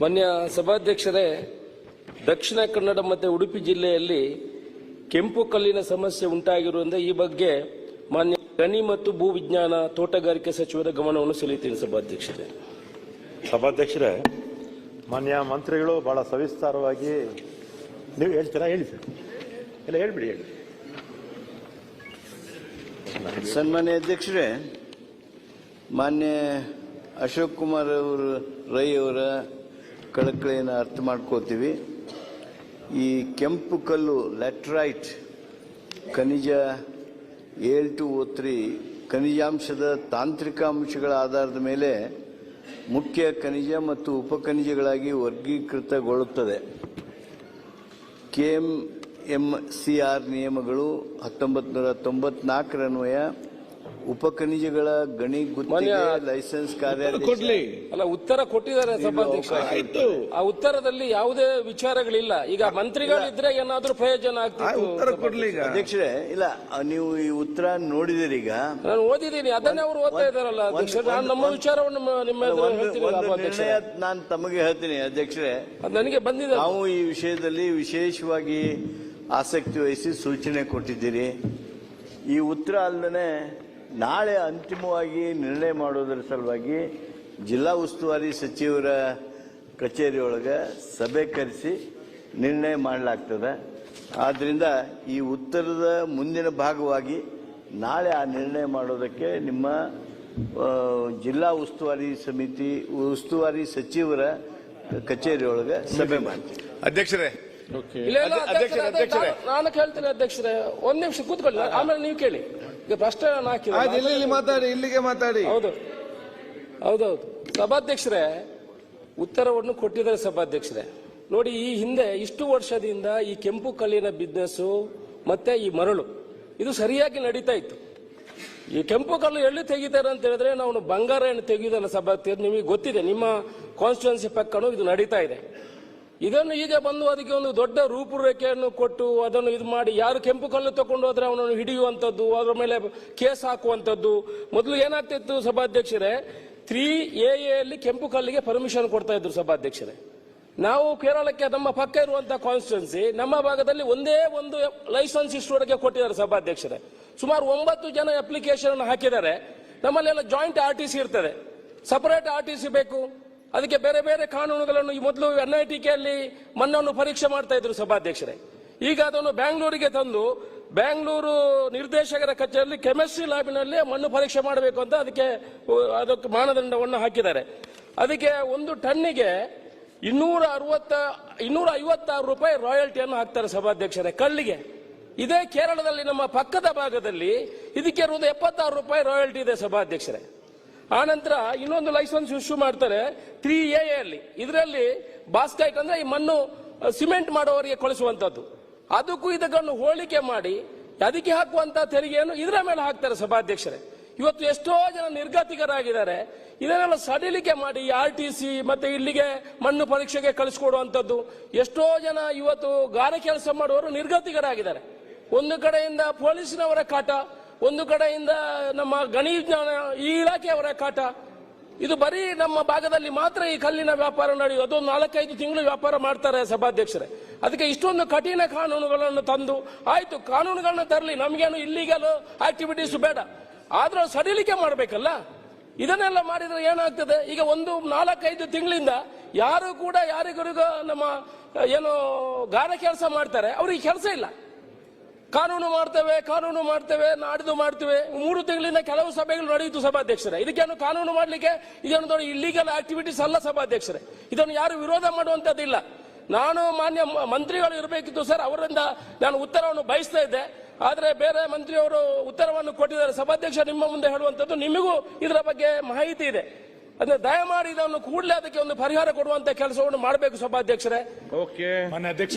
ಮಾನ್ಯ ಸಭಾಧ್ಯಕ್ಷರೇ ದಕ್ಷಿಣ ಕನ್ನಡ ಮತ್ತು ಉಡುಪಿ ಜಿಲ್ಲೆಯಲ್ಲಿ ಕೆಂಪು ಕಲ್ಲಿನ ಸಮಸ್ಯೆ ಉಂಟಾಗಿರುವುದರಿಂದ ಈ ಬಗ್ಗೆ ಮಾನ್ಯ ಗಣಿ ಮತ್ತು ಭೂ ವಿಜ್ಞಾನ ತೋಟಗಾರಿಕೆ ಸಚಿವರ ಗಮನವನ್ನು ಸೆಳೆಯುತ್ತೇನೆ ಸಭಾಧ್ಯಕ್ಷರೇ. ಸಭಾಧ್ಯಕ್ಷರೇ ಮಾನ್ಯ ಮಂತ್ರಿಗಳು ಬಹಳ ಸವಿಸ್ತಾರವಾಗಿ ನೀವು ಹೇಳ್ತೀರಾ ಹೇಳಿ ಸರ್. ಇಲ್ಲ ಹೇಳ್ಬಿಡಿ ಹೇಳಿ. ಸನ್ಮಾನ್ಯ ಅಧ್ಯಕ್ಷರೇ ಮಾನ್ಯ ಅಶೋಕ್ ಕುಮಾರ್ ಅವರು ರೈ ಅವರ ಕಳಕಳಿಯನ್ನು ಅರ್ಥ ಮಾಡ್ಕೋತೀವಿ. ಈ ಕೆಂಪು ಕಲ್ಲು ಲ್ಯಾಟ್ರೈಟ್ ಖನಿಜ ಏಲ್ ಟು ಓ ತ್ರೀ ಖನಿಜಾಂಶದ ತಾಂತ್ರಿಕ ಅಂಶಗಳ ಆಧಾರದ ಮೇಲೆ ಮುಖ್ಯ ಖನಿಜ ಮತ್ತು ಉಪಖನಿಜಗಳಾಗಿ ವರ್ಗೀಕೃತಗೊಳ್ಳುತ್ತದೆ. ಕೆಎಂ ಎಂ ಸಿ ಆರ್ ನಿಯಮಗಳು ಹತ್ತೊಂಬತ್ತು ನೂರ ತೊಂಬತ್ನಾಲ್ಕರನ್ವಯ ಉಪಖನಿಜಗಳ ಗಣಿ ಗುತ್ತಿಗೆ ಲೈಸೆನ್ಸ್ ಕಾರ್ಯ ಕೊಡ್ಲಿ. ಅಲ್ಲ ಉತ್ತರ ಕೊಟ್ಟಿದ್ದಾರೆ ಆಯ್ತು. ಆ ಉತ್ತರದಲ್ಲಿ ಯಾವುದೇ ವಿಚಾರಗಳಿಲ್ಲ. ಈಗ ಮಂತ್ರಿಗಳಿದ್ರೆ ಏನಾದ್ರೂ ಪ್ರಯೋಜನ ಆ ಆಗ್ತಿತ್ತು ಉತ್ತರ ಕೊಡ್ಲಿ ಈಗ. ಅಧ್ಯಕ್ಷರೇ ಇಲ್ಲ ನೀವು ಈ ಉತ್ತರ ನೋಡಿದಿರಿ ಈಗ. ನಾನು ಓದಿದ್ದೀನಿ ಅದನ್ನೇ ಅವರು ಓದ್ತಾ ಇದಾರಲ್ಲ ಅಧ್ಯಕ್ಷ ನಾನು ನಮ್ಮ ವಿಚಾರವನ್ನು ನಿಮ್ಮ- ನಿಮ್ಮ ಎದುರು ಒಂದು ಹೇಳ್ತೀನಿ ಒಂದು ಸಭಾಧ್ಯಕ್ಷ ನಿರ್ಣಯ ನಾನು ತಮಗೆ ಹೇಳ್ತೀನಿ ಅಧ್ಯಕ್ಷರೇ. ಅದು ನನಗೆ ಬಂದಿದೆ. ನಾವು ಈ ವಿಷಯದಲ್ಲಿ ವಿಶೇಷವಾಗಿ ಆಸಕ್ತಿ ವಹಿಸಿ ಸೂಚನೆ ಕೊಟ್ಟಿದ್ದೀರಿ. ಈ ಉತ್ತರ ಅಲ್ಲದೆ ನಾಳೆ ಅಂತಿಮವಾಗಿ ನಿರ್ಣಯ ಮಾಡುವುದರ ಸಲುವಾಗಿ ಜಿಲ್ಲಾ ಉಸ್ತುವಾರಿ ಸಚಿವರ ಕಚೇರಿಯೊಳಗೆ ಸಭೆ ಕರೆಸಿ ನಿರ್ಣಯ ಮಾಡಲಾಗ್ತದೆ. ಆದ್ದರಿಂದ ಈ ಉತ್ತರದ ಮುಂದಿನ ಭಾಗವಾಗಿ ನಾಳೆ ಆ ನಿರ್ಣಯ ಮಾಡೋದಕ್ಕೆ ನಿಮ್ಮ ಜಿಲ್ಲಾ ಉಸ್ತುವಾರಿ ಸಮಿತಿ ಉಸ್ತುವಾರಿ ಸಚಿವರ ಕಚೇರಿಯೊಳಗೆ ಸಭೆ ಮಾಡ್ತೀವಿ. ಅಧ್ಯಕ್ಷರೇ ನಾನು- ನಾನು ಕೇಳ್ತೀನಿ ಅಧ್ಯಕ್ಷರೇ. ಒಂದ್ ನಿಮಿಷ ಕೂತ್ಕೊಳ್ಳಿ ಆಮೇಲೆ ನೀವು ಕೇಳಿ. ಈಗ ಆಯ್ತು ಇಲ್ಲಿ ಇಲ್ಲಿ ಮಾತಾಡಿ ಇಲ್ಲಿಗೆ ಮಾತಾಡಿ. ಹೌದು. ಹೌದೌದು. ಸಭಾಧ್ಯಕ್ಷರೇ ಉತ್ತರವನ್ನು ಕೊಟ್ಟಿದ್ದಾರೆ ಸಭಾಧ್ಯಕ್ಷರೇ. ನೋಡಿ ಈ ಹಿಂದೆ ಇಷ್ಟು ವರ್ಷದಿಂದ ಈ ಕೆಂಪು ಕಲ್ಲಿನ ಬಿಸ್ನೆಸ್ಸು ಮತ್ತೆ ಈ ಮರಳು ಇದು ಸರಿಯಾಗಿ ನಡೀತಾ ಇತ್ತು. ಈ ಕೆಂಪು ಕಲ್ಲು ಎಲ್ಲಿ ತೆಗಿತಾರೆ ಅಂತ ಹೇಳಿದ್ರೆ ನಾವು ಬಂಗಾರ ಏನು ತೆಗೆಯುವುದಲ್ಲ ಸಭಾಧ್ಯಕ್ಷ ನಿಮಗೆ ಗೊತ್ತಿದೆ ನಿಮ್ಮ ಕಾನ್ಸ್ಟಿಟ್ಯೂನ್ಸಿ ಪಕ್ಕನೂ ಇದು ನಡೀತಾ ಇದೆ. ಇದನ್ನು ಈಗ ಬಂದು ಅದಕ್ಕೆ ಒಂದು ದೊಡ್ಡ ರೂಪುರೇಖೆಯನ್ನು ಕೊಟ್ಟು ಅದನ್ನು ಇದು ಮಾಡಿ ಯಾರು ಕೆಂಪು ಕಲ್ಲು ತಗೊಂಡು ಹೋದ್ರೆ ಅವನನ್ನು ಹಿಡಿಯುವಂಥದ್ದು, ಅದರ ಮೇಲೆ ಕೇಸ್ ಹಾಕುವಂಥದ್ದು. ಮೊದಲು ಏನಾಗ್ತಿತ್ತು ಸಭಾಧ್ಯಕ್ಷರೇ? ತ್ರೀ ಎ ಎಲ್ಲಿ ಕೆಂಪು ಕಲ್ಲಿಗೆ ಪರ್ಮಿಷನ್ ಕೊಡ್ತಾ ಇದ್ರು ಸಭಾಧ್ಯಕ್ಷರೇ. ನಾವು ಕೇರಳಕ್ಕೆ ನಮ್ಮ ಪಕ್ಕ ಇರುವಂತಹ ಕಾನ್ಸ್ಟಿಟ್ಯೂನ್ಸಿ ನಮ್ಮ ಭಾಗದಲ್ಲಿ ಒಂದೇ ಒಂದು ಲೈಸೆನ್ಸ್ ಇಷ್ಟುವರೆಗೆ ಕೊಟ್ಟಿದ್ದಾರೆ ಸಭಾಧ್ಯಕ್ಷರೇ. ಸುಮಾರು ಒಂಬತ್ತು ಜನ ಅಪ್ಲಿಕೇಶನ್ ಹಾಕಿದ್ದಾರೆ. ನಮ್ಮಲ್ಲೆಲ್ಲ ಜಾಯಿಂಟ್ ಆರ್ ಟಿ ಸಿ ಇರ್ತದೆ. ಸಪರೇಟ್ ಆರ್ ಟಿ ಸಿ ಬೇಕು. ಅದಕ್ಕೆ ಬೇರೆ ಬೇರೆ ಕಾನೂನುಗಳನ್ನು ಈ ಮೊದಲು ಎನ್ ಐ ಟಿ ಕೆಯಲ್ಲಿ ಮಣ್ಣನ್ನು ಪರೀಕ್ಷೆ ಮಾಡ್ತಾ ಇದ್ರು ಸಭಾಧ್ಯಕ್ಷರೇ. ಈಗ ಅದನ್ನು ಬ್ಯಾಂಗ್ಳೂರಿಗೆ ತಂದು ಬ್ಯಾಂಗ್ಳೂರು ನಿರ್ದೇಶಕರ ಕಚೇರಿಯಲ್ಲಿ ಕೆಮಿಸ್ಟ್ರಿ ಲ್ಯಾಬಿನಲ್ಲಿ ಮಣ್ಣು ಪರೀಕ್ಷೆ ಮಾಡಬೇಕು ಅಂತ ಅದಕ್ಕೆ ಅದಕ್ಕೆ ಮಾನದಂಡವನ್ನು ಹಾಕಿದ್ದಾರೆ. ಅದಕ್ಕೆ ಒಂದು ಟನ್ನಿಗೆ ಇನ್ನೂರ ಅರವತ್ತ, ಇನ್ನೂರ ಐವತ್ತಾರು ರೂಪಾಯಿ ರಾಯಲ್ಟಿಯನ್ನು ಹಾಕ್ತಾರೆ ಸಭಾಧ್ಯಕ್ಷರೇ, ಕಳ್ಳಿಗೆ. ಇದೇ ಕೇರಳದಲ್ಲಿ ನಮ್ಮ ಪಕ್ಕದ ಭಾಗದಲ್ಲಿ ಇದಕ್ಕೆ ಇರುವುದು ಎಪ್ಪತ್ತಾರು ರೂಪಾಯಿ ರಾಯಲ್ಟಿ ಇದೆ ಸಭಾಧ್ಯಕ್ಷರೇ. ಆನಂತರ ಇನ್ನೊಂದು ಲೈಸೆನ್ಸ್ ಇಶ್ಯೂ ಮಾಡ್ತಾರೆ ತ್ರೀ ಎ ಅಲ್ಲಿ. ಇದರಲ್ಲಿ ಬಾಸ್ಕೈಟ್ ಅಂದ್ರೆ ಈ ಮಣ್ಣು ಸಿಮೆಂಟ್ ಮಾಡುವವರಿಗೆ ಕಳಿಸುವಂತದ್ದು ಅದಕ್ಕೂ ಇದಕ್ಕನ್ನು ಹೋಲಿಕೆ ಮಾಡಿ, ಅದಕ್ಕೆ ಹಾಕುವಂತ ತೆರಿಗೆಯನ್ನು ಇದರ ಮೇಲೆ ಹಾಕ್ತಾರೆ ಸಭಾಧ್ಯಕ್ಷರೇ. ಇವತ್ತು ಎಷ್ಟೋ ಜನ ನಿರ್ಗತಿಕರಾಗಿದ್ದಾರೆ. ಇದನ್ನೆಲ್ಲ ಸಡಿಲಿಕೆ ಮಾಡಿ ಆರ್ ಟಿ ಸಿ ಮತ್ತೆ ಇಲ್ಲಿಗೆ ಮಣ್ಣು ಪರೀಕ್ಷೆಗೆ ಕಳಿಸ್ಕೊಡುವಂಥದ್ದು. ಎಷ್ಟೋ ಜನ ಇವತ್ತು ಗಾರೆ ಕೆಲಸ ಮಾಡುವವರು ನಿರ್ಗತಿಕರಾಗಿದ್ದಾರೆ. ಒಂದು ಕಡೆಯಿಂದ ಪೊಲೀಸಿನವರ ಕಾಟ ಒಂದು ಕಡೆಯಿಂದ ನಮ್ಮ ಗಣಿ ವಿಜ್ಞಾನ ಈ ಇಲಾಖೆಯವರ ಕಾಟ. ಇದು ಬರೀ ನಮ್ಮ ಭಾಗದಲ್ಲಿ ಮಾತ್ರ ಈ ಕಲ್ಲಿನ ವ್ಯಾಪಾರ ನಡೆಯುವುದು ಅದೊಂದು ನಾಲ್ಕೈದು ತಿಂಗಳು ವ್ಯಾಪಾರ ಮಾಡ್ತಾರೆ ಸಭಾಧ್ಯಕ್ಷರೇ. ಅದಕ್ಕೆ ಇಷ್ಟೊಂದು ಕಠಿಣ ಕಾನೂನುಗಳನ್ನು ತಂದು ಆಯ್ತು, ಕಾನೂನುಗಳನ್ನ ತರಲಿ. ನಮಗೇನು ಇಲ್ಲಿಗಲ್ ಆಕ್ಟಿವಿಟೀಸ್ ಬೇಡ. ಆದರೂ ಸಡಿಲಿಕೆ ಮಾಡಬೇಕಲ್ಲ? ಇದನ್ನೆಲ್ಲ ಮಾಡಿದ್ರೆ ಏನಾಗ್ತದೆ? ಈಗ ಒಂದು ನಾಲ್ಕೈದು ತಿಂಗಳಿಂದ ಯಾರು ಕೂಡ ಯಾರಿಗರಿಗೂ ನಮ್ಮ, ಏನು, ಗಾರ ಕೆಲಸ ಮಾಡ್ತಾರೆ. ಅವ್ರಿಗೆ ಕೆಲಸ ಇಲ್ಲ. ಕಾನೂನು ಮಾಡ್ತೇವೆ ಕಾನೂನು ಮಾಡ್ತೇವೆ, ನಾಡಿದ್ದು ಮಾಡ್ತೇವೆ. ಮೂರು ತಿಂಗಳಿಂದ ಕೆಲವು ಸಭೆಗಳು ನಡೆಯಿತು ಸಭಾಧ್ಯಕ್ಷರೇ. ಇದಕ್ಕೇನು ಕಾನೂನು ಮಾಡಲಿಕ್ಕೆ? ಇದನ್ನು ದೊಡ್ಡ ಇಲ್ಲಿಗಲ್ ಆಕ್ಟಿವಿಟೀಸ್ ಅಲ್ಲ ಸಭಾಧ್ಯಕ್ಷರೇ. ಇದನ್ನು ಯಾರು ವಿರೋಧ ಮಾಡುವಂತದ್ದಿಲ್ಲ ನಾನು ಮಾನ್ಯ ಮಂತ್ರಿಗಳು ಇರಬೇಕಿತ್ತು ಸರ್, ಅವರಿಂದ ನಾನು ಉತ್ತರವನ್ನು ಬಯಸ್ತಾ ಇದ್ದೆ. ಆದರೆ ಬೇರೆ ಮಂತ್ರಿಯವರು ಉತ್ತರವನ್ನು ಕೊಟ್ಟಿದ್ದಾರೆ. ಸಭಾಧ್ಯಕ್ಷ ನಿಮ್ಮ ಮುಂದೆ ಹೇಳುವಂಥದ್ದು ನಿಮಗೂ ಇದರ ಬಗ್ಗೆ ಮಾಹಿತಿ ಇದೆ. ಅಂದ್ರೆ ದಯಮಾಡಿ ಇದನ್ನು ಕೂಡಲೇ ಅದಕ್ಕೆ ಒಂದು ಪರಿಹಾರ ಕೊಡುವಂತ ಕೆಲಸವನ್ನು ಮಾಡಬೇಕು ಸಭಾಧ್ಯಕ್ಷರೇ. ಓಕೆ.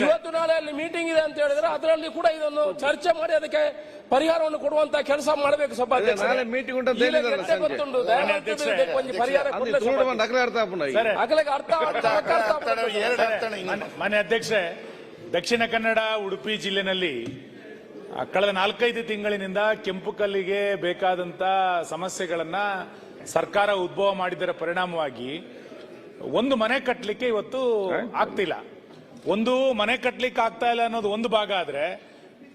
ಇವತ್ತು ನಾಳೆ ಅಲ್ಲಿ ಮೀಟಿಂಗ್ ಇದೆ ಅಂತ ಹೇಳಿದ್ರೆ ಅದರಲ್ಲಿ ಕೂಡ ಇದನ್ನು ಚರ್ಚೆ ಮಾಡಿ ಅದಕ್ಕೆ ಪರಿಹಾರವನ್ನು ಕೊಡುವಂತ ಕೆಲಸ ಮಾಡಬೇಕು ಸಭಾಧ್ಯಕ್ಷ ನಾಳೆ meeting ಉಂಟಂತ ಹೇಳಿದ್ರಲ್ಲ ಗೊತ್ತುಂಟು ದಯಮಾಡಿ ಪರಿಹಾರ ಅರ್ಥ ಮನೆ ಅರ್ಥ ಅರ್ಥ ಅರ್ಥ. ಮಾನ್ಯ- ಮಾನ್ಯ ಅಧ್ಯಕ್ಷೆ ದಕ್ಷಿಣ ಕನ್ನಡ ಉಡುಪಿ ಜಿಲ್ಲೆನಲ್ಲಿ ಆ, ಕಳೆದ ನಾಲ್ಕೈದು ತಿಂಗಳಿನಿಂದ ಕೆಂಪು ಕಲ್ಲಿಗೆ ಬೇಕಾದಂತ ಸಮಸ್ಯೆಗಳನ್ನ ಸರ್ಕಾರ ಉದ್ಭವ ಮಾಡಿದರ ಪರಿಣಾಮವಾಗಿ ಒಂದು ಮನೆ ಕಟ್ಟಲಿಕ್ಕೆ ಇವತ್ತು ಆಗ್ತಿಲ್ಲ. ಒಂದು ಮನೆ ಕಟ್ಟಲಿಕ್ಕೆ ಆಗ್ತಾ ಇಲ್ಲ ಅನ್ನೋದು ಒಂದು ಭಾಗ ಆದ್ರೆ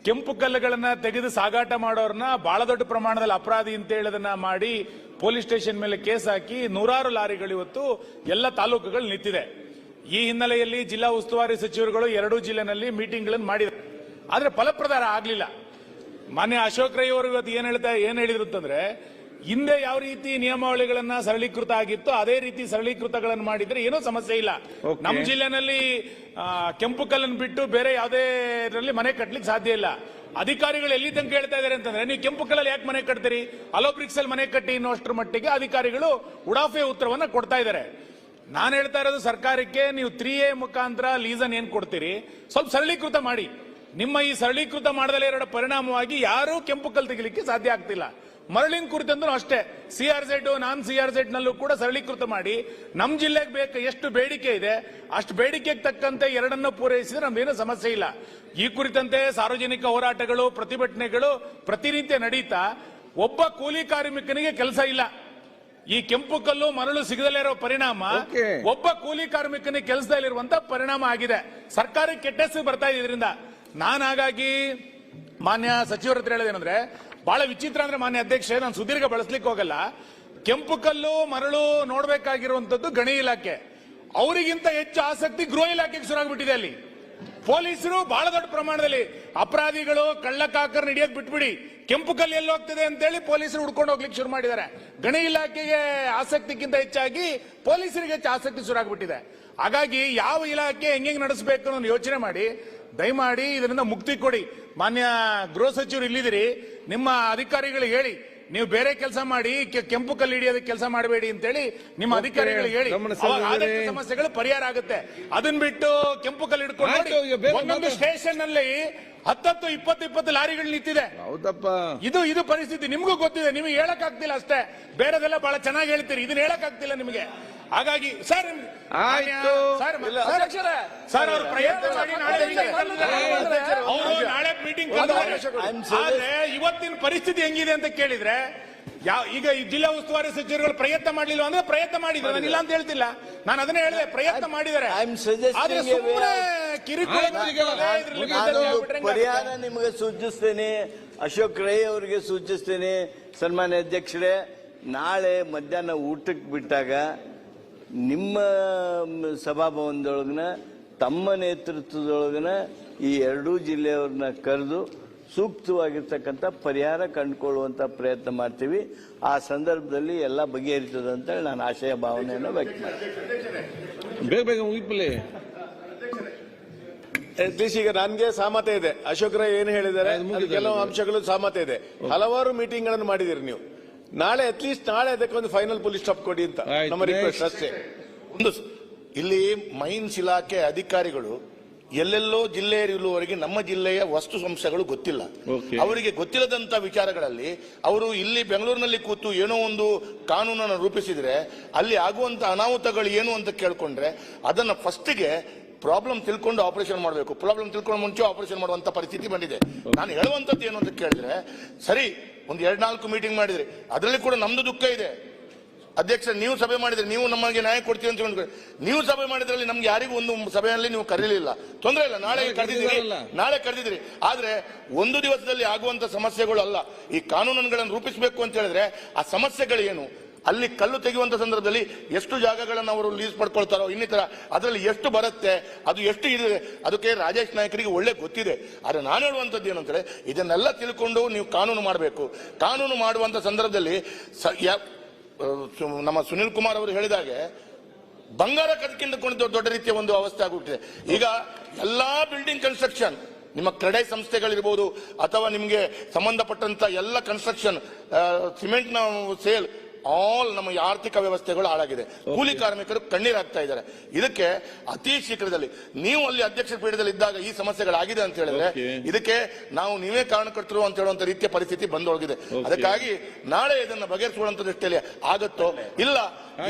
ಕೆಂಪು ಕಲ್ಲುಗಳನ್ನ ತೆಗೆದು ಸಾಗಾಟ ಮಾಡೋರ್ನ ಬಹಳ ದೊಡ್ಡ ಪ್ರಮಾಣದಲ್ಲಿ ಅಪರಾಧಿ ಅಂತ ಹೇಳೋದನ್ನ ಮಾಡಿ ಪೊಲೀಸ್ ಸ್ಟೇಷನ್ ಮೇಲೆ ಕೇಸ್ ಹಾಕಿ ನೂರಾರು ಲಾರಿಗಳು ಇವತ್ತು ಎಲ್ಲ ತಾಲೂಕುಗಳು ನಿಂತಿದೆ. ಈ ಹಿನ್ನೆಲೆಯಲ್ಲಿ ಜಿಲ್ಲಾ ಉಸ್ತುವಾರಿ ಸಚಿವರುಗಳು ಎರಡೂ ಜಿಲ್ಲೆನಲ್ಲಿ ಮೀಟಿಂಗ್ಗಳನ್ನು ಮಾಡಿದ್ರು ಆದ್ರೆ ಫಲಪ್ರದಾರ ಆಗ್ಲಿಲ್ಲ. ಮಾನ್ಯ ಅಶೋಕ್ ರೈ ಅವರು ಇವತ್ತು ಏನ್ ಹೇಳ್ತಾ ಏನ್ ಹೇಳಿದ್ರು ಅಂತಂದ್ರೆ ಹಿಂದೆ ಯಾವ ರೀತಿ ನಿಯಮಾವಳಿಗಳನ್ನ ಸರಳೀಕೃತ ಆಗಿತ್ತು ಅದೇ ರೀತಿ ಸರಳೀಕೃತಗಳನ್ನು ಮಾಡಿದ್ರೆ ಏನೂ ಸಮಸ್ಯೆ ಇಲ್ಲ. ನಮ್ಮ ಜಿಲ್ಲೆನಲ್ಲಿ ಕೆಂಪು ಕಲ್ಲನ್ನು ಬಿಟ್ಟು ಬೇರೆ ಯಾವುದೇ ಇದರಲ್ಲಿ ಮನೆ ಕಟ್ಟಲಿಕ್ಕೆ ಸಾಧ್ಯ ಇಲ್ಲ. ಅಧಿಕಾರಿಗಳು ಎಲ್ಲಿ ತನಕ ಹೇಳ್ತಾ ಇದಾರೆ ಅಂತಂದ್ರೆ ನೀವು ಕೆಂಪು ಕಲ್ಲಲ್ಲಿ ಯಾಕೆ ಮನೆ ಕಟ್ತೀರಿ? ಅಲೋಬ್ರಿಕ್ಸ್ ಅಲ್ಲಿ ಮನೆ ಕಟ್ಟಿ ಅನ್ನೋಷ್ಟರ ಮಟ್ಟಿಗೆ ಅಧಿಕಾರಿಗಳು ಉಡಾಫೆ ಉತ್ತರವನ್ನ ಕೊಡ್ತಾ ಇದ್ದಾರೆ ನಾನು ಹೇಳ್ತಾ ಇರೋದು ಸರ್ಕಾರಕ್ಕೆ ನೀವು ತ್ರೀ ಎ ಮುಖಾಂತರ ಲೀಸನ್ ಏನ್ ಕೊಡ್ತೀರಿ? ಸ್ವಲ್ಪ ಸರಳೀಕೃತ ಮಾಡಿ. ನಿಮ್ಮ ಈ ಸರಳೀಕೃತ ಮಾಡದಲ್ಲೇ ಎರಡು ಪರಿಣಾಮವಾಗಿ ಯಾರೂ ಕೆಂಪು ಕಲ್ ತೆಗಿಲಿಕ್ಕೆ ಸಾಧ್ಯ ಆಗ್ತಿಲ್ಲ. ಮರಳಿನ ಕುರಿತಂದ್ರೂ ಅಷ್ಟೇ. C R Z non C R Z ನಲ್ಲೂ ಕೂಡ ಸರಳೀಕೃತ ಮಾಡಿ ನಮ್ಮ ಜಿಲ್ಲೆಗೆ ಬೇಕು ಎಷ್ಟು ಬೇಡಿಕೆ ಇದೆ ಅಷ್ಟು ಬೇಡಿಕೆಗೆ ತಕ್ಕಂತೆ ಎರಡನ್ನು ಪೂರೈಸಿದ್ರೆ ನಮ್ದೇನು ಸಮಸ್ಯೆ ಇಲ್ಲ. ಈ ಕುರಿತಂತೆ ಸಾರ್ವಜನಿಕ ಹೋರಾಟಗಳು ಪ್ರತಿಭಟನೆಗಳು ಪ್ರತಿನಿತ್ಯ ನಡೀತಾ ಒಬ್ಬ ಕೂಲಿ ಕಾರ್ಮಿಕನಿಗೆ ಕೆಲಸ ಇಲ್ಲ. ಈ ಕೆಂಪು ಕಲ್ಲು ಮರಳು ಸಿಗದಲ್ಲೇ ಇರೋ ಪರಿಣಾಮ. ಒಬ್ಬ ಕೂಲಿ ಕಾರ್ಮಿಕನಿಗೆ ಕೆಲಸದಲ್ಲಿರುವಂತ ಪರಿಣಾಮ ಆಗಿದೆ. ಸರ್ಕಾರಕ್ಕೆ ಕೆಟ್ಟ ಹೆಸರು ಬರ್ತಾ ಇದೆ ಇದರಿಂದ. ನಾನು ಹಾಗಾಗಿ ಮಾನ್ಯ ಸಚಿವರ ಹತ್ರ ಹೇಳೋದೇನಂದ್ರೆ ಬಹಳ ವಿಚಿತ್ರ ಅಂದ್ರೆ ಮಾನ್ಯ ಅಧ್ಯಕ್ಷ, ನಾನು ಸುದೀರ್ಘ ಬಳಸ್ಲಿಕ್ಕೆ ಹೋಗಲ್ಲ. ಕೆಂಪು ಕಲ್ಲು, ಮರಳು ನೋಡ್ಬೇಕಾಗಿರುವಂತದ್ದು ಗಣಿ ಇಲಾಖೆ. ಅವರಿಗಿಂತ ಹೆಚ್ಚು ಆಸಕ್ತಿ ಗೃಹ ಇಲಾಖೆಗೆ ಶುರುವಾಗ್ಬಿಟ್ಟಿದೆ ಅಲ್ಲಿ. ಪೊಲೀಸರು ಬಹಳ ದೊಡ್ಡ ಪ್ರಮಾಣದಲ್ಲಿ ಅಪರಾಧಿಗಳು ಕಳ್ಳಕಾಕರ್ ಹಿಡಿಯೋದ್ ಬಿಟ್ಬಿಡಿ, ಕೆಂಪು ಕಲ್ಲು ಎಲ್ಲಿ ಹೋಗ್ತಿದೆ ಅಂತೇಳಿ ಪೊಲೀಸರು ಹುಡ್ಕೊಂಡು ಹೋಗ್ಲಿಕ್ಕೆ ಶುರು ಮಾಡಿದ್ದಾರೆ. ಗಣಿ ಇಲಾಖೆಗೆ ಆಸಕ್ತಿಗಿಂತ ಹೆಚ್ಚಾಗಿ ಪೊಲೀಸರಿಗೆ ಹೆಚ್ಚು ಆಸಕ್ತಿ ಶುರು ಆಗ್ಬಿಟ್ಟಿದೆ ಹಾಗಾಗಿ ಯಾವ ಇಲಾಖೆ ಹೆಂಗೆ ನಡೆಸಬೇಕು ಅನ್ನೋ ಯೋಚನೆ ಮಾಡಿ ದಯಮಾಡಿ ಇದರಿಂದ ಮುಕ್ತಿ ಕೊಡಿ. ಮಾನ್ಯ ಗೃಹ ಸಚಿವರು ಇಲ್ಲಿದ್ದೀರಿ. ನಿಮ್ಮ ಅಧಿಕಾರಿಗಳಿಗೆ ಹೇಳಿ. ನೀವು ಬೇರೆ ಕೆಲಸ ಮಾಡಿ ಕೆಂಪು ಕಲ್ಲು ಹಿಡಿಯೋದಕ್ಕೆ ಕೆಲಸ ಮಾಡಬೇಡಿ ಅಂತೇಳಿ ನಿಮ್ಮ ಅಧಿಕಾರಿಗಳಿಗೆ ಹೇಳಿ. ಗಮನ ಅವಾಗ ಆದಷ್ಟು ಸಮಸ್ಯೆಗಳು ಪರಿಹಾರ ಆಗುತ್ತೆ. ಅದನ್ನ ಬಿಟ್ಟು ಕೆಂಪು ಕಲ್ಲು ಹಿಡ್ಕೊಂಡು ಒಂದೊಂದು ಸ್ಟೇಷನ್ನಲ್ಲಿ ಹತ್ತತ್ತು ಇಪ್ಪತ್ತು ಇಪ್ಪತ್ತು ಲಾರಿಗಳು ನಿಂತಿದೆ. ಹೌದಪ್ಪ. ಇದು ಇದು ಪರಿಸ್ಥಿತಿ. ನಿಮಗೂ ಗೊತ್ತಿದೆ ನಿಮಗೆ ಹೇಳಕ್ ಆಗ್ತಿಲ್ಲ ಅಷ್ಟೇ. ಬೇರೆದೆಲ್ಲ ಬಹಳ ಚೆನ್ನಾಗಿ ಹೇಳ್ತೀರಿ. ಇದನ್ನ ಹೇಳಕ್ ಆಗ್ತಿಲ್ಲ ನಿಮಗೆ. ಹಾಗಾಗಿ ಸರ್ ಆಯ್ತು. ಸರ್ ಇಲ್ಲ, ಸರ್, ಅಧ್ಯಕ್ಷರೇ. ಅವ್ರು ಪ್ರಯತ್ನ ಮಾಡಿ ನಾಳೆ ಅಧ್ಯಕ್ಷರೇ, ಮೀಟಿಂಗ್ ಅವರು ನಾಳೆ ಮೀಟಿಂಗ್ I'm serious. ಆದ್ರೆ ಇವತ್ತಿನ ಪರಿಸ್ಥಿತಿ ಹೆಂಗಿದೆ ಅಂತ ಕೇಳಿದ್ರೆ ಯಾವ ಈಗ ಈ ಜಿಲ್ಲಾ ಉಸ್ತುವಾರಿ ಸಚಿವರುಗಳು ಪ್ರಯತ್ನ ಮಾಡಲಿಲ್ಲ ಅಂದ್ರೆ ಪ್ರಯತ್ನ ಮಾಡಿದ್ರು. ನಾನು ಇಲ್ಲ ಅಂತ ಹೇಳ್ತಿಲ್ಲ. ನಾನು ಅದನ್ನೇ ಹೇಳಿದೆ ಪ್ರಯತ್ನ ಮಾಡಿದ್ದಾರೆ. I'm suggesting ಆದ್ರೆ a way ಸುಮ್ಮನೆ ಪರಿಹಾರ? ನಿಮಗೆ ಸೂಚಿಸ್ತೇನೆ. ಅಶೋಕ್ ರೈ ಅವರಿಗೆ ಸೂಚಿಸ್ತೇನೆ. ಸನ್ಮಾನ್ಯ ಅಧ್ಯಕ್ಷರೇ ನಾಳೆ ಮಧ್ಯಾಹ್ನ ಊಟಕ್ಕೆ ಬಿಟ್ಟಾಗ ನಿಮ್ಮ ಸಭಾಭವನದೊಳಗಿನ ತಮ್ಮ ನೇತೃತ್ವದೊಳಗನ ಈ ಎರಡೂ ಜಿಲ್ಲೆಯವ್ರನ್ನ ಕರೆದು ಸೂಕ್ತವಾಗಿರ್ತಕ್ಕಂಥ ಪರಿಹಾರ ಕಂಡುಕೊಳ್ಳುವಂಥ ಪ್ರಯತ್ನ ಮಾಡ್ತೀವಿ. ಆ ಸಂದರ್ಭದಲ್ಲಿ ಎಲ್ಲ ಬಗೆಹರಿತದಂತೇಳಿ ನಾನು ಆಶಯ ಭಾವನೆಯನ್ನು ವ್ಯಕ್ತ ಮಾಡ್ತೀನಿ ಬೇಗ ಬೇಗ ಮುಗಿಪಲ್ಲಿ ಅಟ್ಲೀಸ್ಟ್ ಈಗ ನನ್ಗೆ ಸಾಮತೆ ಇದೆ. ಅಶೋಕ್ ರೈ ಏನು ಹೇಳಿದ್ದಾರೆ? ಕೆಲವು ಅಂಶಗಳು ಸಾಮತೆ ಇದೆ. ಹಲವಾರು ಮೀಟಿಂಗ್ಗಳನ್ನು ಮಾಡಿದಿರಿ ನೀವು. ನಾಳೆ ಅಟ್ಲೀಸ್ಟ್ ನಾಳೆ ಅದಕ್ಕೆ ಒಂದು ಫೈನಲ್ ಪೊಲೀಸ್ ಸ್ಟಾಪ್ ಕೊಡಿ ಅಂತ ನಮ್ಮ ರಿಕ್ವೆಸ್ಟ್ ಅಷ್ಟೇ. ಒಂದು ಇಲ್ಲಿ ಮೈನ್ಸ್ ಇಲಾಖೆ ಅಧಿಕಾರಿಗಳು ಎಲ್ಲೆಲ್ಲೋ ಜಿಲ್ಲೆ ಇರುವವರೆಗೆ ನಮ್ಮ ಜಿಲ್ಲೆಯ ವಸ್ತು ಸಂಸ್ಥೆಗಳು ಗೊತ್ತಿಲ್ಲ. ಅವರಿಗೆ ಗೊತ್ತಿಲ್ಲದಂತ ವಿಚಾರಗಳಲ್ಲಿ ಅವರು ಇಲ್ಲಿ ಬೆಂಗಳೂರಿನಲ್ಲಿ ಕೂತು ಏನೋ ಒಂದು ಕಾನೂನನ್ನು ರೂಪಿಸಿದ್ರೆ ಅಲ್ಲಿ ಆಗುವಂತ ಅನಾಹುತಗಳು ಏನು ಅಂತ ಕೇಳ್ಕೊಂಡ್ರೆ ಅದನ್ನ ಫಸ್ಟ್ಗೆ ಪ್ರಾಬ್ಲಮ್ ತಿಳ್ಕೊಂಡು ಆಪರೇಷನ್ ಮಾಡಬೇಕು. ಪ್ರಾಬ್ಲಮ್ ತಿಳ್ಕೊಂಡು ಮುಂಚೆ ಆಪರೇಷನ್ ಮಾಡುವಂತ ಪರಿಸ್ಥಿತಿ ಬಂದಿದೆ. ನಾನು ಹೇಳುವಂತದ್ದು ಏನು ಅಂತ ಕೇಳಿದ್ರೆ ಸರಿ ಒಂದು ಎರಡ್ ನಾಲ್ಕು ಮೀಟಿಂಗ್ ಮಾಡಿದ್ರಿ. ಅದರಲ್ಲಿ ಕೂಡ ನಮ್ದು ದುಃಖ ಇದೆ. ಅಧ್ಯಕ್ಷ ನೀವು ಸಭೆ ಮಾಡಿದ್ರೆ ನೀವು ನಮಗೆ ನ್ಯಾಯ ಕೊಡ್ತೀವಿ ಅಂತ ನೀವು ಸಭೆ ಮಾಡಿದ್ರಲ್ಲಿ ನಮ್ಗೆ ಯಾರಿಗೂ ಒಂದು ಸಭೆಯಲ್ಲಿ ನೀವು ಕರೀಲಿಲ್ಲ. ತೊಂದರೆ ಇಲ್ಲ ನಾಳೆ ನಾಳೆ ಕರೆದಿದ್ದೀರಿ. ನಾಳೆ ಕರೆದಿದ್ದೀರಿ. ಆದ್ರೆ ಒಂದು ದಿವಸದಲ್ಲಿ ಆಗುವಂತ ಸಮಸ್ಯೆಗಳು ಅಲ್ಲ ಈ ಕಾನೂನುಗಳನ್ನು ರೂಪಿಸಬೇಕು ಅಂತ ಹೇಳಿದ್ರೆ ಆ ಸಮಸ್ಯೆಗಳು ಏನು ಅಲ್ಲಿ ಕಲ್ಲು ತೆಗೆಯುವಂತ ಸಂದರ್ಭದಲ್ಲಿ ಎಷ್ಟು ಜಾಗಗಳನ್ನು ಅವರು ಲೀಸ್ ಪಡ್ಕೊಳ್ತಾರೋ ಇನ್ನಿತರ, ಅದರಲ್ಲಿ ಎಷ್ಟು ಬರುತ್ತೆ, ಅದು ಎಷ್ಟು ಇದೆ, ಅದಕ್ಕೆ ರಾಜೇಶ್ ನಾಯಕರಿಗೆ ಒಳ್ಳೆ ಗೊತ್ತಿದೆ. ಆದರೆ ನಾನು ಹೇಳುವಂಥದ್ದು ಏನು ಅಂತೇಳಿ ಇದನ್ನೆಲ್ಲ ತಿಳ್ಕೊಂಡು ನೀವು ಕಾನೂನು ಮಾಡಬೇಕು. ಕಾನೂನು ಮಾಡುವಂಥ ಸಂದರ್ಭದಲ್ಲಿ ನಮ್ಮ ಸುನಿಲ್ ಕುಮಾರ್ ಅವರು ಹೇಳಿದಾಗೆ ಬಂಗಾರ ಕದ್ಕೊಂಡು ದೊಡ್ಡ ರೀತಿಯ ಒಂದು ಅವಸ್ಥೆ ಆಗುತ್ತಿದೆ ಈಗ ಎಲ್ಲಾ ಬಿಲ್ಡಿಂಗ್ ಕನ್ಸ್ಟ್ರಕ್ಷನ್ ನಿಮ್ಮ ಕ್ರೆಡೈ ಸಂಸ್ಥೆಗಳಿರ್ಬೋದು, ಅಥವಾ ನಿಮಗೆ ಸಂಬಂಧಪಟ್ಟಂತ ಎಲ್ಲ ಕನ್ಸ್ಟ್ರಕ್ಷನ್ ಸಿಮೆಂಟ್ನ ಸೇಲ್ ಆಲ್ ನಮ್ಮ ಈ ಆರ್ಥಿಕ ವ್ಯವಸ್ಥೆಗಳು ಹಾಳಾಗಿದೆ. ಕೂಲಿ ಕಾರ್ಮಿಕರು ಕಣ್ಣೀರಾಗ್ತಾ ಇದ್ದಾರೆ. ಇದಕ್ಕೆ ಅತಿ ಶೀಘ್ರದಲ್ಲಿ ನೀವು ಅಲ್ಲಿ ಅಧ್ಯಕ್ಷ ಪೀಠದಲ್ಲಿ ಇದ್ದಾಗ ಈ ಸಮಸ್ಯೆಗಳಾಗಿದೆ ಅಂತ ಹೇಳಿದ್ರೆ ಇದಕ್ಕೆ ನಾವು ನೀವೇ ಕಾರಣಕರ್ತರು ಅಂತ ಹೇಳುವಂತ ರೀತಿಯ ಪರಿಸ್ಥಿತಿ ಬಂದೊಳಗಿದೆ. ಅದಕ್ಕಾಗಿ ನಾಳೆ ಇದನ್ನ ಬಗೆಹರಿಸುವಂತ ದೃಷ್ಟಿಯಲ್ಲಿ ಆಗತ್ತೋ? ಇಲ್ಲ.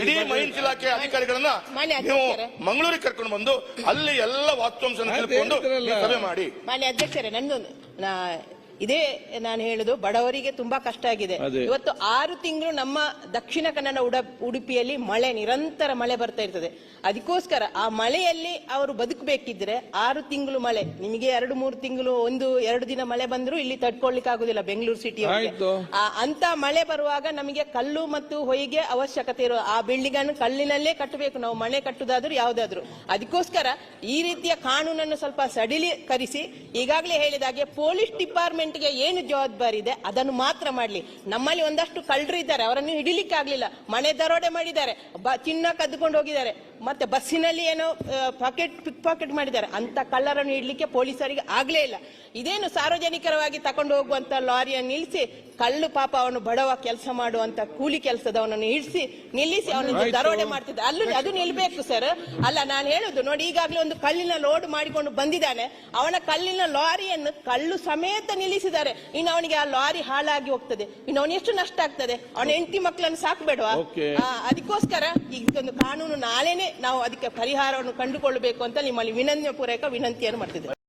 ಇಡೀ ಮೈನ್ಸ್ ಇಲಾಖೆ ಅಧಿಕಾರಿಗಳನ್ನ ಮಾನ್ಯ ನೀವು. ಮಂಗಳೂರಿಗೆ ಕರ್ಕೊಂಡು ಬಂದು ಅಲ್ಲಿ ಎಲ್ಲ ವಾಸ್ತವಾಂಶ ತಿಳ್ಕೊಂಡು. ಸಭೆ ಮಾಡಿ. ಮಾನ್ಯ ಅಧ್ಯಕ್ಷರೇ ನಂದು ಇದೇ ನಾನು ಹೇಳುದು ಬಡವರಿಗೆ ತುಂಬಾ ಕಷ್ಟ ಆಗಿದೆ. ಇವತ್ತು ಆರು ತಿಂಗಳು ನಮ್ಮ ದಕ್ಷಿಣ ಕನ್ನಡ ಉಡ ಉಡುಪಿಯಲ್ಲಿ ಮಳೆ ನಿರಂತರ ಮಳೆ ಬರ್ತಾ ಇರ್ತದೆ. ಅದಕ್ಕೋಸ್ಕರ ಆ ಮಳೆಯಲ್ಲಿ ಅವರು ಬದುಕಬೇಕಿದ್ರೆ ಆರು ತಿಂಗಳು ಮಳೆ ನಿಮಗೆ ಎರಡು ಮೂರು ತಿಂಗಳು ಒಂದು ಎರಡು ದಿನ ಮಳೆ ಬಂದ್ರು ಇಲ್ಲಿ ತಡ್ಕೊಳ್ಲಿಕ್ಕೆ ಆಗುದಿಲ್ಲ ಬೆಂಗಳೂರು ಸಿಟಿ ಆ ಅಂತ ಮಳೆ ಬರುವಾಗ ನಮಗೆ ಕಲ್ಲು ಮತ್ತು ಹೊಯ್ಗೆ ಅವಶ್ಯಕತೆ ಇರೋ ಆ ಬಿಲ್ಡಿಂಗ್ ಅನ್ನು ಕಲ್ಲಿನಲ್ಲೇ ಕಟ್ಟಬೇಕು. ನಾವು ಮಳೆ ಕಟ್ಟುದಾದ್ರೂ ಯಾವ್ದಾದ್ರು. ಅದಕ್ಕೋಸ್ಕರ ಈ ರೀತಿಯ ಕಾನೂನನ್ನು ಸ್ವಲ್ಪ ಸಡಿಲೀಕರಿಸಿ ಈಗಾಗಲೇ ಹೇಳಿದ ಹಾಗೆ ಪೊಲೀಸ್ ಡಿಪಾರ್ಟ್ಮೆಂಟ್ಗೆ ಏನು ಜವಾಬ್ದಾರಿ ಇದೆ, ಅದನ್ನು ಮಾತ್ರ ಮಾಡಲಿ. ನಮ್ಮಲ್ಲಿ ಒಂದಷ್ಟು ಕಳ್ಳರು ಇದ್ದಾರೆ ಅವರನ್ನು ಹಿಡಿಲಿಕ್ಕೆ ಆಗಲಿಲ್ಲ ಮನೆ ದರೋಡೆ ಮಾಡಿದ್ದಾರೆ ಚಿನ್ನ ಕದ್ದುಕೊಂಡು ಹೋಗಿದ್ದಾರೆ. ಮತ್ತೆ ಬಸ್ಸಿನಲ್ಲಿ ಏನೋ ಪಾಕೆಟ್ ಪಿಕ್ ಪಾಕೆಟ್ ಮಾಡಿದ್ದಾರೆ. ಅಂತ ಕಳ್ಳರನ್ನು ಇಡ್ಲಿಕ್ಕೆ ಪೊಲೀಸರಿಗೆ ಆಗ್ಲೇ ಇಲ್ಲ. ಇದೇನು ಸಾರ್ವಜನಿಕರವಾಗಿ ತಕೊಂಡು ಹೋಗುವಂತ ಲಾರಿಯನ್ನು ನಿಲ್ಲಿಸಿ ಕಳ್ಳು ಪಾಪ ಅವನು ಬಡವ ಕೆಲಸ ಮಾಡುವಂತ ಕೂಲಿ ಕೆಲಸದವನನ್ನು ಇಳಿಸಿ ನಿಲ್ಲಿಸಿ ಅವನ. ದರೋಡೆ ಮಾಡ್ತಿದ್ದ. ಅಲ್ಲೂ ಅದು ನಿಲ್ಬೇಕು ಸರ್ ಅಲ್ಲ ನಾನು ಹೇಳುದು ನೋಡಿ ಈಗಾಗಲೇ ಒಂದು ಕಲ್ಲಿನ ಲೋಡ್ ಮಾಡಿಕೊಂಡು ಬಂದಿದ್ದಾನೆ. ಅವನ ಕಲ್ಲಿನ ಲಾರಿಯನ್ನು ಕಳ್ಳು ಸಮೇತ ನಿಲ್ಲಿಸಿದ್ದಾರೆ. ಇನ್ನು ಅವನಿಗೆ ಆ ಲಾರಿ ಹಾಳಾಗಿ ಹೋಗ್ತದೆ. ಇನ್ನು ಅವನು ಎಷ್ಟು ನಷ್ಟ ಆಗ್ತದೆ? ಅವನ ಹೆಂಡತಿ ಮಕ್ಕಳನ್ನು ಸಾಕ್ಬೇಡವಾ? ಅದಕ್ಕೋಸ್ಕರ ಈಗ ಒಂದು ಕಾನೂನು ನಾಳೆನೆ ನಾವು ಅದಕ್ಕೆ ಪರಿಹಾರವನ್ನು ಕಂಡುಕೊಳ್ಳಬೇಕು ಅಂತ ನಿಮ್ಮಲ್ಲಿ ವಿನಂತಿ ಪೂರ್ವಕ ವಿನಂತಿಯನ್ನು ಮಾಡ್ತಿದ್ದೇವೆ.